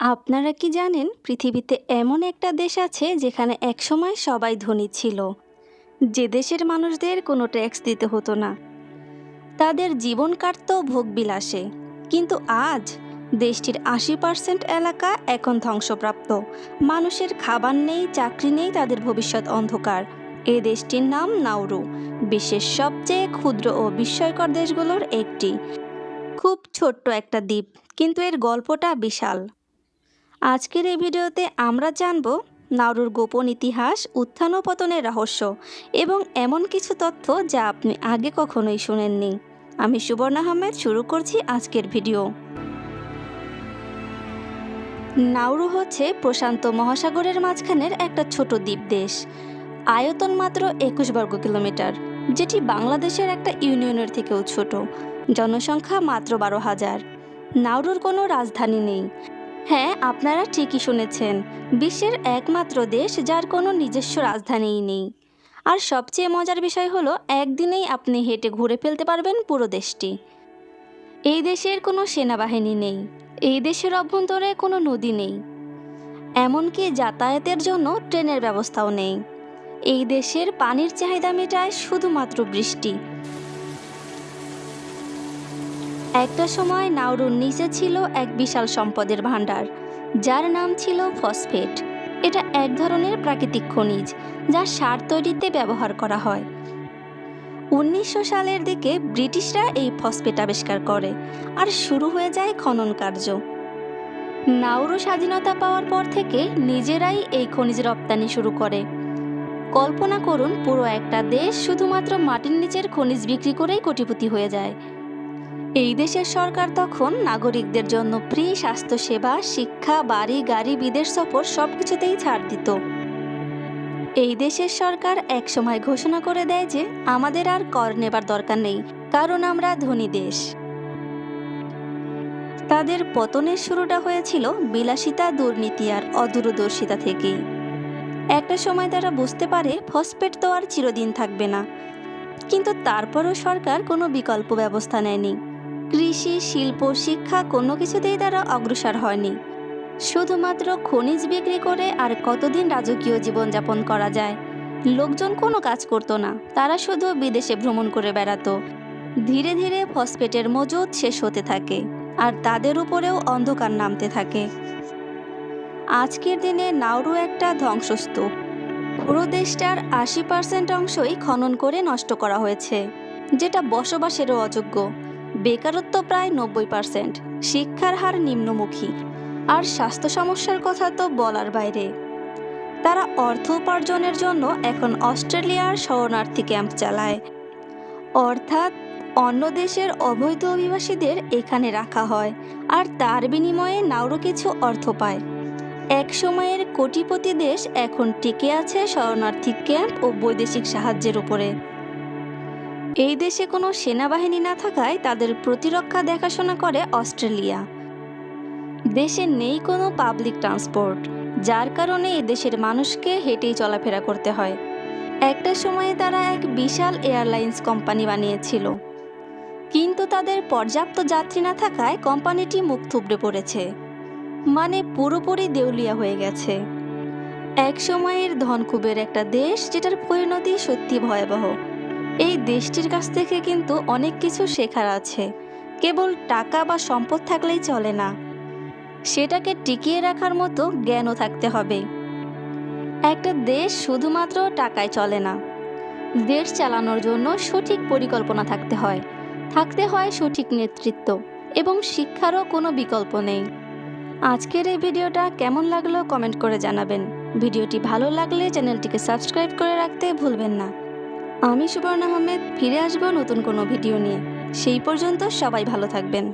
আপনারা কি জানেন পৃথিবীতে এমন একটা দেশ আছে যেখানে একসময় সবাই ধনী ছিল? যে দেশের মানুষদের কোনো ট্যাক্স দিতে হতো না। তাদের জীবন কাটত ভোগবিলাসে। কিন্তু আজ দেশটির আশি পার্সেন্ট এলাকা এখন ধ্বংসপ্রাপ্ত। মানুষের খাবার নেই, চাকরি নেই, তাদের ভবিষ্যৎ অন্ধকার। এ দেশটির নাম নাউরু বিশ্বের সবচেয়ে ক্ষুদ্র ও বিস্ময়কর দেশগুলোর একটি। খুব ছোট্ট একটা দ্বীপ, কিন্তু এর গল্পটা বিশাল। আজকের এই ভিডিওতে আমরা জানব নাউরুর গোপন ইতিহাস, উত্থান ও পতনের রহস্য এবং এমন কিছু তথ্য যা আপনি আগে কখনোই শুনেননি। আমি সুবর্ণ আহমেদ, শুরু করছি আজকের ভিডিও। নাউরু হচ্ছে প্রশান্ত মহাসাগরের মাঝখানের একটা ছোট দ্বীপ দেশ। আয়তন মাত্র একুশ বর্গ কিলোমিটার, যেটি বাংলাদেশের একটা ইউনিয়নের থেকেও ছোট। জনসংখ্যা মাত্র বারো হাজার। নাউরুর কোনো রাজধানী নেই। হ্যাঁ আপনারা ঠিকই শুনেছেন। বিশ্বের একমাত্র দেশ যার কোনো নিজস্ব রাজধানীই নেই। আর সবচেয়ে মজার বিষয় হলো, একদিনেই আপনি হেঁটে ঘুরে ফেলতে পারবেন পুরো দেশটি। এই দেশের কোনো সেনাবাহিনী নেই। এই দেশের অভ্যন্তরে কোনো নদী নেই। এমনকি যাতায়াতের জন্য ট্রেনের ব্যবস্থাও নেই। এই দেশের পানির চাহিদা মেটায় শুধুমাত্র বৃষ্টি। একটা সময় নাউরুর নিচে ছিল এক বিশাল সম্পদের ভাণ্ডার, যার নাম ছিল ফসফেট। এটা এক ধরনের প্রাকৃতিক খনিজ, যা সার তৈরিতে ব্যবহার করা হয়। উনিশশো সালের দিকে ব্রিটিশরা এই ফসফেট আবিষ্কার করে আর শুরু হয়ে যায় খনন কার্য। নাউরু স্বাধীনতা পাওয়ার পর থেকে নিজেরাই এই খনিজ রপ্তানি শুরু করে। কল্পনা করুন, পুরো একটা দেশ শুধুমাত্র মাটির নিচের খনিজ বিক্রি করেই কোটিপতি হয়ে যায়। এই দেশের সরকার তখন নাগরিকদের জন্য ফ্রি স্বাস্থ্যসেবা, শিক্ষা, বাড়ি, গাড়ি, বিদেশ সফর সব কিছুতেই ছাড় দিত। এই দেশের সরকার একসময় ঘোষণা করে দেয় যে আমাদের আর কর নেবার দরকার নেই, কারণ আমরা ধনী দেশ। তাদের পতনের শুরুটা হয়েছিল বিলাসিতা দুর্নীতি আর অদূরদর্শিতা থেকেই। একটা সময় তারা বুঝতে পারে ফসফেট তো আর চিরদিন থাকবে না। কিন্তু তারপরও সরকার কোনো বিকল্প ব্যবস্থা নেয়নি। কৃষি, শিল্প, শিক্ষা কোনো কিছুতেই তারা অগ্রসর হয়নি। শুধুমাত্র খনিজ বিক্রি করে আর কতদিন রাজকীয় জীবনযাপন করা যায়। লোকজন কোনো কাজ করতো না, তারা শুধু বিদেশে ভ্রমণ করে বেড়াতো। ধীরে ধীরে ফসফেটের মজুদ শেষ হতে থাকে, আর তাদের উপরেও অন্ধকার নামতে থাকে। আজকের দিনে নাউরু একটা ধ্বংসস্তূপ। পুরো দেশটার আশি পার্সেন্ট অংশই খনন করে নষ্ট করা হয়েছে, যেটা বসবাসেরও অযোগ্য। বেকারত্ব প্রায় নব্বই পার্সেন্ট শিক্ষার হার নিম্নমুখী। আর স্বাস্থ্য সমস্যার কথা তো বলার বাইরে। তারা অর্থ উপার্জনের জন্য এখন অস্ট্রেলিয়ার শরণার্থী ক্যাম্প চালায়। অর্থাৎ অন্য দেশের অবৈধ অভিবাসীদের এখানে রাখা হয়, আর তার বিনিময়ে নাউরু কিছু অর্থ পায়। এক সময়ের কোটিপতি দেশ এখন টিকে আছে শরণার্থী ক্যাম্প ও বৈদেশিক সাহায্যের উপরে। এই দেশে কোনো সেনাবাহিনী না থাকায় তাদের প্রতিরক্ষা দেখাশোনা করে অস্ট্রেলিয়া। দেশে নেই কোনো পাবলিক ট্রান্সপোর্ট, যার কারণে এই দেশের মানুষকে হেঁটেই চলাফেরা করতে হয়। একটা সময়ে তারা এক বিশাল এয়ারলাইন্স কোম্পানি বানিয়েছিল। কিন্তু তাদের পর্যাপ্ত যাত্রী না থাকায় কোম্পানিটি মুখ থুবড়ে পড়েছে। মানে পুরোপুরি দেউলিয়া হয়ে গেছে। এক সময়ের ধনকুবের একটা দেশ যেটার পরিণতি সত্যি ভয়াবহ। এই দেশটির কাছ থেকে কিন্তু অনেক কিছু শেখার আছে। কেবল টাকা বা সম্পদ থাকলেই চলে না। সেটাকে টিকিয়ে রাখার মতো জ্ঞানও থাকতে হবে। একটা দেশ শুধুমাত্র টাকায় চলে না। দেশ চালানোর জন্য সঠিক পরিকল্পনা থাকতে হয়। থাকতে হয় সঠিক নেতৃত্ব এবং শিক্ষারও কোনো বিকল্প নেই। আজকের এই ভিডিওটা কেমন লাগল কমেন্ট করে জানাবেন। ভিডিওটি ভালো লাগলে চ্যানেলটিকে সাবস্ক্রাইব করে রাখতে ভুলবেন না। আমি সুবর্ণ আহমেদ ফিরে আসব নতুন কোনো ভিডিও নিয়ে। সেই পর্যন্ত সবাই ভালো থাকবেন।